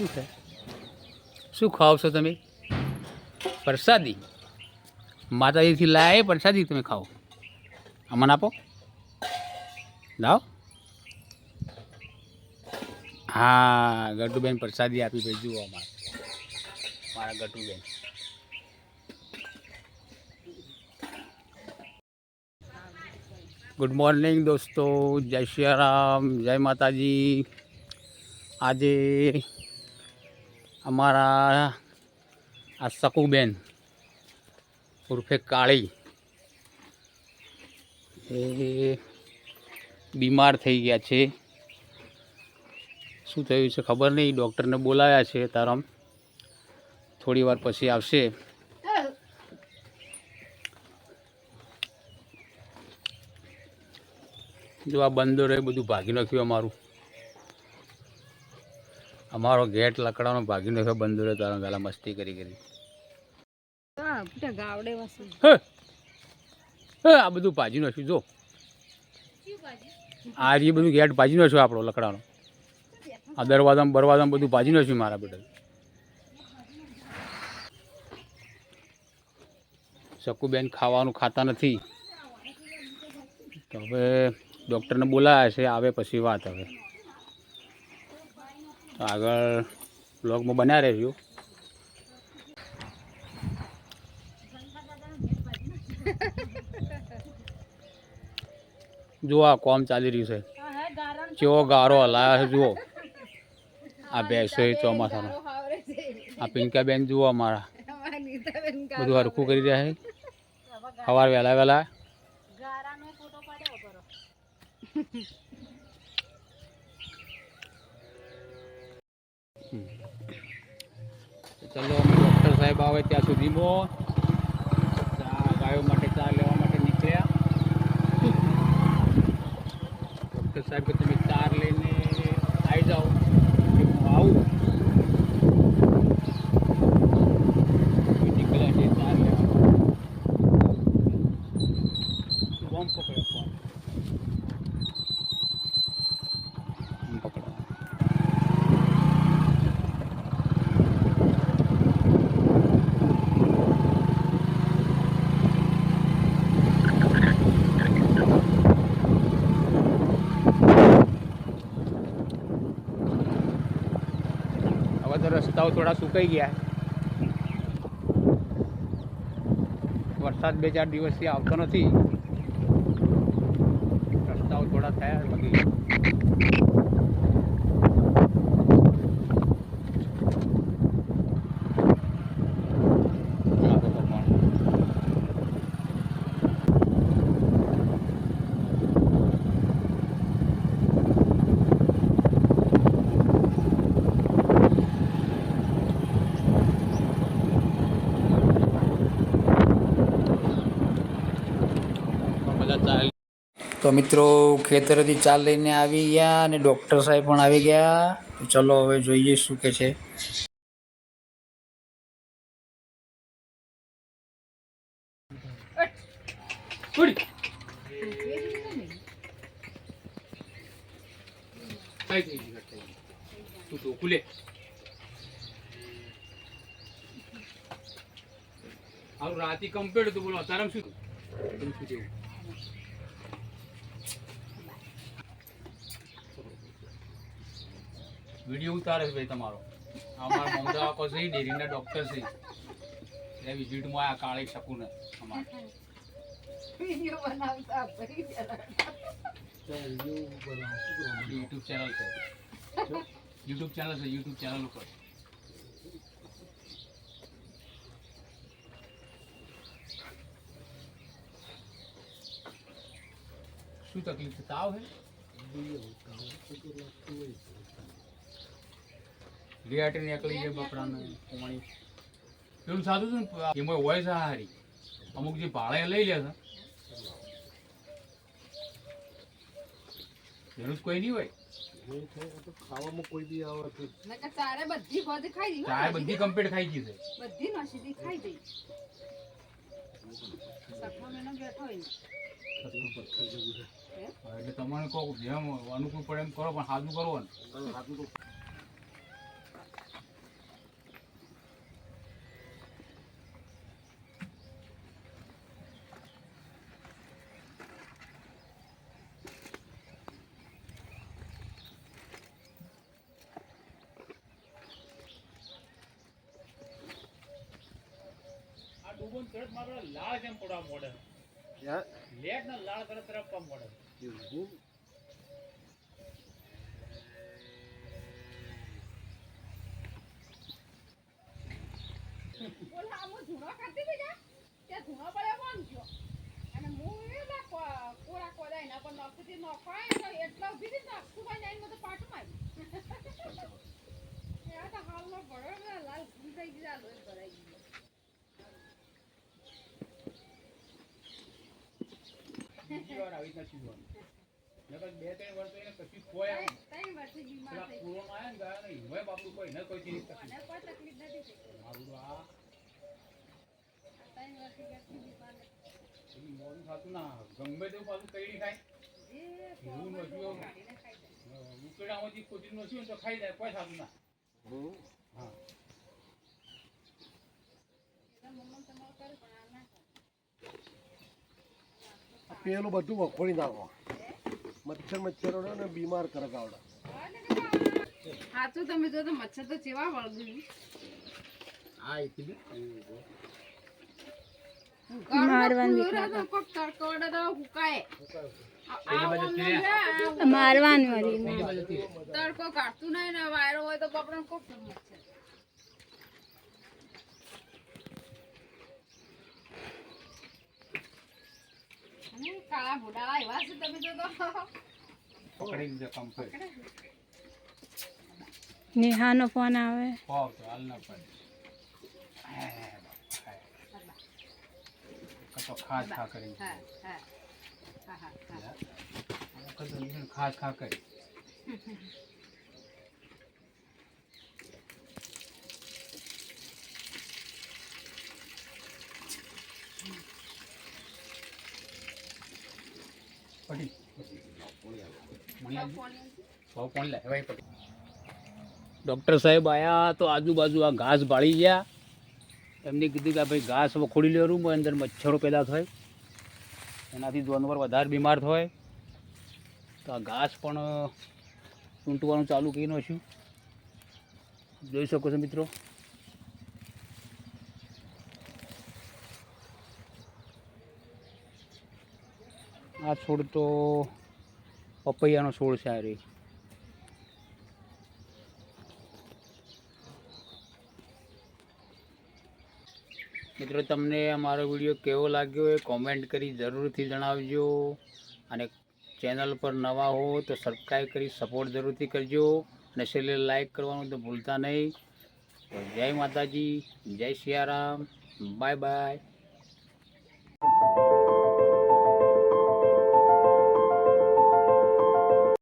શું છે શું ખાવ છો તમે? પ્રસાદી. માતાજીથી લાય પ્રસાદી તમે ખાઓ. અમને આપો. લાવો. હા ગટુબેન પ્રસાદી આપી ભાઈ જુઓ અમારે. મારા ગટુબેન ગુડ મોર્નિંગ દોસ્તો, જય શ્રી રામ, જય માતાજી. આજે અમારા આ શકુબેન, ઉર્ફે કાળી, એ બીમાર થઈ ગયા છે. શું થયું છે ખબર નહીં, ડૉક્ટરને બોલાવ્યા છે તારામ. થોડી વાર પછી આવશે. જો આ બંદરો એ બધું ભાગી નાખ્યું અમારું. અમારો ગેટ લકડાનો ભાગી નાખ્યો રહ્યો તારા ગાલા મસ્તી કરી કરી. આ બધું ભાજી નાખ્યું જો. આ જે બધું ગેટ ભાજી નાખ્યું આપણો લકડાનો. આ દરવાજામાં બરવાજામાં બધું ભાજી નાખ્યું મારા બેટા શકુબેન ખાવાનું ખાતા નથી. તો હવે ડૉક્ટરને બોલાયા છે આવે પછી વાત હવે. આગળ બ્લોગમાં બન્યા રહેજો. જુઓ આ કોમ ચાલી રહ્યું છે. કેવો ગારો હલાયા છે, જુઓ. આ બેસો એ ચોમાસાનો. આ પિંકાબેન જુઓ અમારા. બધું હરખું કરી રહ્યા છે. સવાર વહેલા વહેલા. ચલો અમે ડૉક્ટર સાહેબ આવે ત્યાં સુધીમાં ચા ગાયો માટે ચા લેવા માટે નીકળ્યા. ડૉક્ટર સાહેબ તમે ચાર લઈને આવી જાઓ, કે હું આવું. નીકળ્યા છે ચાર લેવા. પકડ્યો ફોર્મ પકડો રસ્તાઓ થોડા સુકાઈ ગયા. વરસાદ બે ચાર દિવસથી આવતો નથી રસ્તાઓ થોડા થયા બાકી આ તો ભગવાન. બધા ચાલ તો મિત્રો, ખેતરેથી ચાલ લઈને આવી ગયા અને ડૉક્ટર સાહેબ પણ આવી ગયા. ચલો હવે જોઈએ શું કે છે. રાતી કમ્પ્લીટ હતું, બોલો અત્યારે શું શું થયું? વીડિયો ઉતારે છે ભાઈ તમારો. અમારા મમદા કો છે ડેરીના ડોક્ટર છે. એ વિઝિટમાં આ કાળી શકું ને અમારે યુટ્યુબ ચેનલ છે. યુટ્યુબ ચેનલ છે યુટ્યુબ ચેનલ ઉપર. શું તકલીફ છે? તાવ હે? રિયાટી નીકળી બપરાને પાણી પેલું સાદું છે ને એમાં હોય છે હારી. અમુક જે ભાડે લઈ લે છે. એનું જ કોઈ નહીં હોય. ખાવામાં કોઈ બી ચારે બધી ખાઈ બધી કમ્પ્લીટ ખાઈ ગઈ છે. બધી નસીબી ખાઈ ગઈ. એટલે તમારે કહો જેમ અનુકૂળ પડે એમ કરો પણ સાદું કરો ને તરત મારો લાળ કેમ પડવા મોડે લેટ ને લાળ તરત પમ મોડે બોલા આમ ધૂણો કરતી હતી જા? ત્યાં ધૂણો પડ્યો કોણ થયો? અને હું એ ના કો- કોરા કોરાય ના પણ નોખતી નોખાય એટલે એટલા ઊભી હતી ને આખું ભાઈ જઈને મને પાટું માર્યું. એ આ તો ભરો ને લાલ ભૂલ થઈ ગયા લોહી ભરાઈ ગયું બીજી વાર આવી રીતના સીવવાનું. નકર બે ત્રણ વર્ષ તો એને કશું ખોય આમ. ત્રણ વર્ષથી બીમાર પેલા થઈ ને ગયા નહીં. હવે બાપડું કોઈ ન કોઈ ચીજ તકલીફ. મને કોઈ તકલીફ નથી મારું તો આ ત્રણ વર્ષથી વ્યક્તિ બીમાર નથી. પેલું મોડું થતું ના ગમે તેવું પાછું કઈડી ખાય એવું પોર ખાઈ જાય. ઉકેડામાંથી કોચી નો તો ખાઈ જાય કોઈ થતું ના હા એટલે મમ્મી તમારે કરે પણ આ ના કરે. આ પેલું બધું વખોડી નાખો. મચ્છર મચ્છર ને બીમાર કરે ગાવડા. સાચું તમે જો તો મચ્છર તો ચેવા વળગ્યું મારવાનું તડકો મારવાનું કાઢતું નહીં ને વાયરો હોય તો કપડા કોક મચ્છર અને કાળા ભૂડાળા એવા છે તમે તો પકડી લીધો કમ્પ્લીટ નેહાનો ફોન આવે. ફોન તો હાલ ના પડે કતો ખાસ ખા કરી. હા હા હા હા હા. ખાસ ખા કરી. પડી ડૉક્ટર સાહેબ આયા તો આજુબાજુ આ ઘાસ બાળી ગયા. એમને કીધું કે ભાઈ ઘાસ વખોડી લે રૂમ, અંદર મચ્છરો પેદા થાય. એનાથી જાનવર વધારે બીમાર થાય. તો આ ઘાસ પણ ચૂંટવાનું ચાલુ કરી નાખ્યું જોઈ શકો છો મિત્રો. આ છોડ તો પપૈયાનો છોડ છે આ રે મિત્રો, તમને અમારો વીડિયો કેવો લાગ્યો એ કોમેન્ટ કરી જરૂરથી જણાવજો અને ચેનલ પર નવા હો તો સબસ્ક્રાઈબ કરી સપોર્ટ જરૂરથી કરજો અને છેલ્લે લાઈક કરવાનું તો ભૂલતા નહીં. તો જય માતાજી, જય સિયારામ બાય બાય